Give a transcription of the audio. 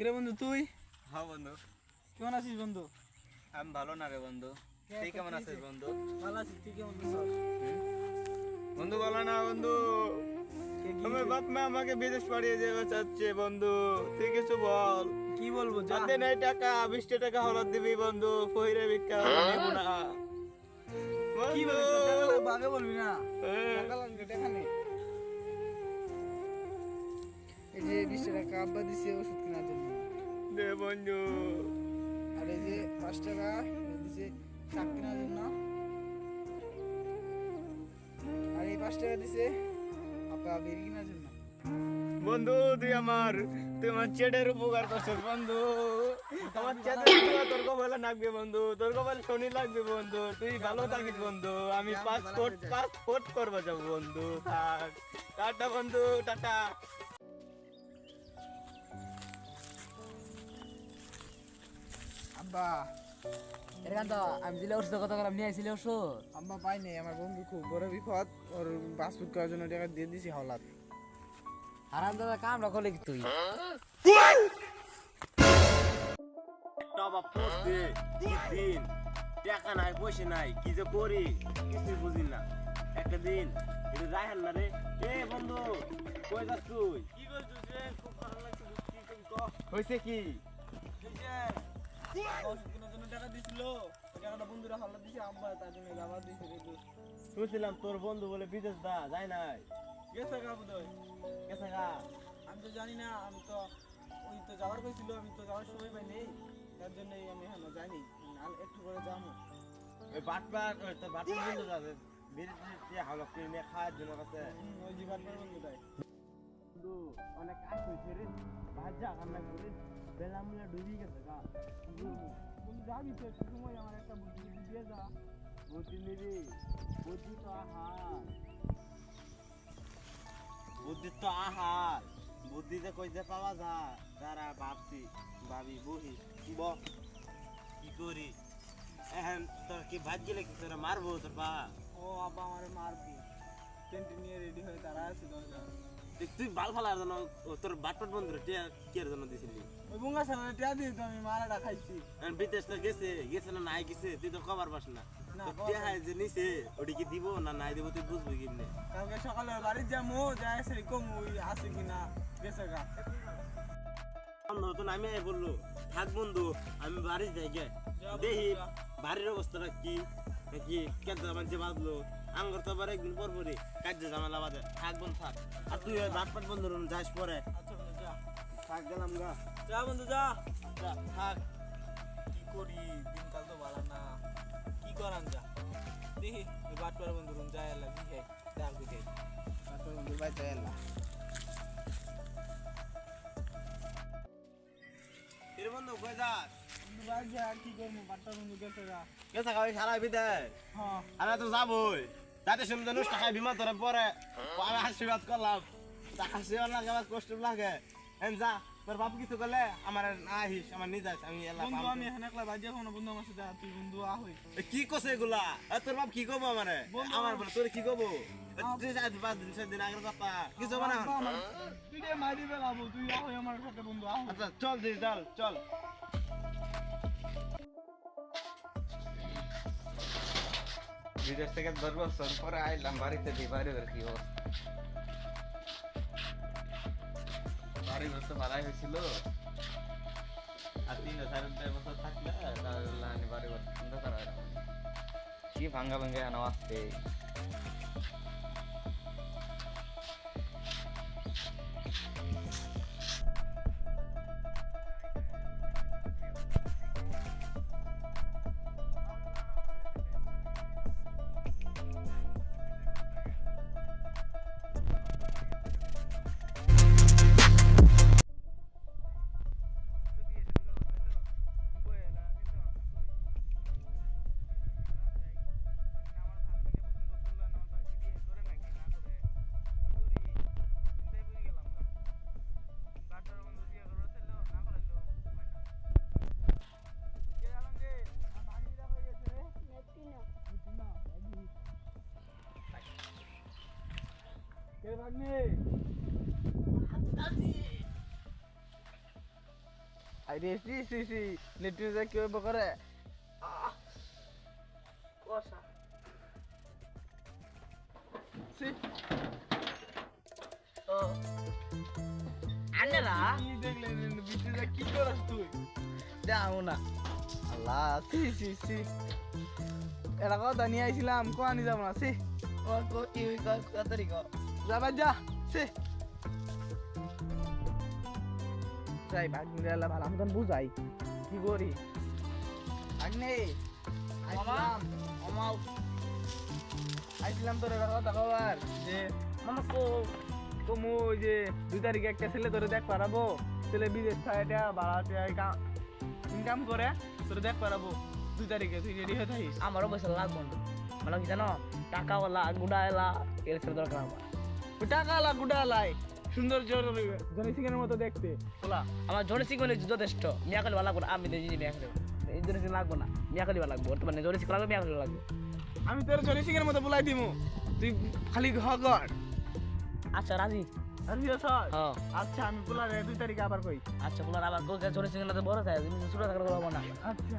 কিরে বন্ধু তুই? হ্যাঁ বন্ধু। কেমন আছিস বন্ধু? আমি ভালো না রে বন্ধু। তুই কেমন আছিস বন্ধু? ভালো আছিস তুই কেমন আছিস? বন্ধু বলো না বন্ধু। আমার বাপ মা আমাকে বিদেশ পাঠিয়ে যেতে চাচ্ছে বন্ধু। তুই কিছু বল। কি বলব যা। নাই টাকা বিশটা টাকা হলত দিবি বন্ধু। ফইরে ভিক্ষা দিব না। কি বলবি আগে বলবি না। হ্যাঁ। টাকা লাগবে টাকা নেই এই যে বিশ টাকা আব্বা দিছে ওষুধ কেনার জন্য। দে বন্ধু। আর এই যে পাঁচ টাকা দিছে শাক কেনার জন্য। আর এই পাঁচ টাকা দিছে আব্বা বেরি কেনার জন্য। বন্ধু তুই আমার তুই আমার চেটের উপকার করছিস বন্ধু। আমার চেটের উপকার তোর কপালে লাগবে বন্ধু। তোর কপালে শনি লাগবে বন্ধু। তুই ভালো থাকিস বন্ধু। আমি পাসপোর্ট পাসপোর্ট করব যাব বন্ধু। টাটা বন্ধু। টাটা। আব্বা। এরকান তো আমি দিলে ওষুধ কত করে নিয়ে আসছিলে ওষুধ আব্বা পাই নাই আমার বন্ধু খুব বড় বিপদ। ওর পাসপোর্ট করার জন্য টাকা দিয়ে দিছি হাওলাত। হারাম দাদা কামটা করলে কি তুই? দিন টাকা নাই পয়সা নাই কি যে করি? কিছুই বুঝি না। একটা দিন এটা রাহেন না রে। এ বন্ধু কই যাস তুই? কি করছিস রে? খুব ভালো লাগছে কি? কি ওষুধ কেনার জন্য টাকা দিছিল টাকাটা বন্ধুরা হাওলাত দিছে আব্বা তার জন্য আবার দিছে শুনছিলাম তোর বন্ধু বলে বিদেশ দা যায় নাই? গেছে গা বোধহয়। গেছে গা? আমি তো জানি না আমি তো ওই তো যাওয়ার কইছিল আমি তো যাওয়ার সময় পাই নেই। তার জন্যই আমি যাইনি। আর একটু করে যাব। ওই বাটবার ওই তোর বাটবার বন্ধু যাবে বিদেশ দিয়ে হাওলা করে নিয়ে খাওয়ার জন্য হুম, ওই জীবান বন্ধুটাই। অনেক কাজ হয়েছে রে। ভাজা কান্না করে বেলা মুলা ডুবি গেছে যাবি একটু বুদ্ধি দিয়ে যা বুদ্ধি তো আহার। বুদ্ধি তো আহার। বুদ্ধি যে কই যে পাওয়া যায় তারা ভাবছি ভাবি বহি ব কি করি? এখন তোর কি ভাজ গেলে কি তোরা মারবো তোর বা ও আব্বা আমার মারবি। ক্যান্টিন নিয়ে রেডি হয়ে তারা আছে তুই- বাল ফালার জন্য ও তোর বাটপাট বন্ধু জন্য দিছিলি? ওই বুঙ্গা সামনে টিয়া দিয়ে তো আমি মারাটা খাইছি। বিদেশ তো গেছে গেছে না নাই গেছে তুই তো খবর পাস না। তো যে নিছে ওটি কি দিব না নাই দিব তুই বুঝবি কেমনে কালকে সকালে বাড়ি যাব যাই সেই কম ওই আছে কিনা গেছে গা। বন্ধু তো নামে বলল থাক বন্ধু আমি বাড়ি যাই গে দেখি বাড়ির অবস্থাটা কি কি কেন বাঁধলো? আঙ্গর তো আবার একদিন পর পরই কাজ ঝামেলা বাদে থাক বন্ধু থাক। আর তুই ওই বাটপাট বন্ধু যাস পরে। আচ্ছা থাক গেলাম গা। যা বন্ধু যা। যা, থাক। কি করি? দিনকাল তো ভালো না। কি করান যা? দেখি ওই বাটপার বন্ধু রুম যায় আল্লাহ কি খাই দাম কি খাই বন্ধু বাই যায় আল্লাহ। এর বন্ধু কই যাস? কি গেছে খাওয়াই সারা বিদায় হ্যাঁ তো যাবই যাতে শুনে জানুস টাকা বিমান তোরা পরে আমি আশীর্বাদ করলাম তা আশীর্বাদ লাগে কষ্ট লাগে এন যা তোর বাপ কিছু করলে আমার না আহিস আমার যাস আমি বন্ধু আমি এখানে একলা যাব বন্ধু আমার তুই বন্ধু আহই কি কছে এগুলা তোর বাপ কি কব আমারে আমার বলে তোর কি কব তুই পাঁচ দিন ছয় দিন আগের কথা কিছু হবে না তুই মারি বেলাবো তুই আহ আচ্ছা চল দিদি চল চল। বিদেশ থেকে দশ বছর পরে আইলাম বাড়িতে দিয়ে বাড়ি বের কি। বাড়ি ঘর তো ভাড়াই হয়েছিল আর তিন সাড়ে চার বছর থাকলে তাহলে বাড়ি ঘর সুন্দর করা। কি ভাঙ্গা ভাঙ্গা আনা আসতে আরে সি সি সি লেট্রিন যা কি দেখলেন বিদ্যুৎ কি করছ তুই? যাও না। আল্লাহ সি সি সি এলাকা কো আনি যাব না সি কি কত রিকো তাড়াতাড়ি কো যাবা যা সি। যাই ভাগ নিলে ভালো আমি তখন বুঝাই। কি করি? আগ্নে আইছিলাম আমাও আইছিলাম তোর এরা কথা কবার যে মামা কো কমু ওই যে দুই তারিখে একটা ছেলে তোরে দেখ পারাবো। ছেলে বিদেশ বাড়াতে ইনকাম করে তোরে দেখ পারাবো। দুই তারিখে তুই রেডি হয়ে থাকিস? আমারও পয়সা লাগবো না মানে কি জানো? টাকাওয়ালা গুডাওয়ালা এর ছেলে দরকার আমার। টাকালা গুডালাই। সুন্দর জনি সিংহের মতো দেখতে। ওলা আমার জনি সিং মানে যথেষ্ট। মিয়াকালি ভালো লাগবো আমি দেখি মিয়াকালি। এই জনি সিং লাগবো না। মিয়াকালি ভালো লাগবো। মানে জনি সিং লাগবে মিয়াকালি লাগবে। আমি তোর জনি সিংহের মতো বলাই দিমু। তুই খালি ঘর। আচ্ছা রাজি? আমি হ্যাঁ। আচ্ছা আমি বলা দুই তারিখে আবার কই। আচ্ছা বলার আবার জনি সিং বড় থাকে ছোট থাকলে বলব না। আচ্ছা।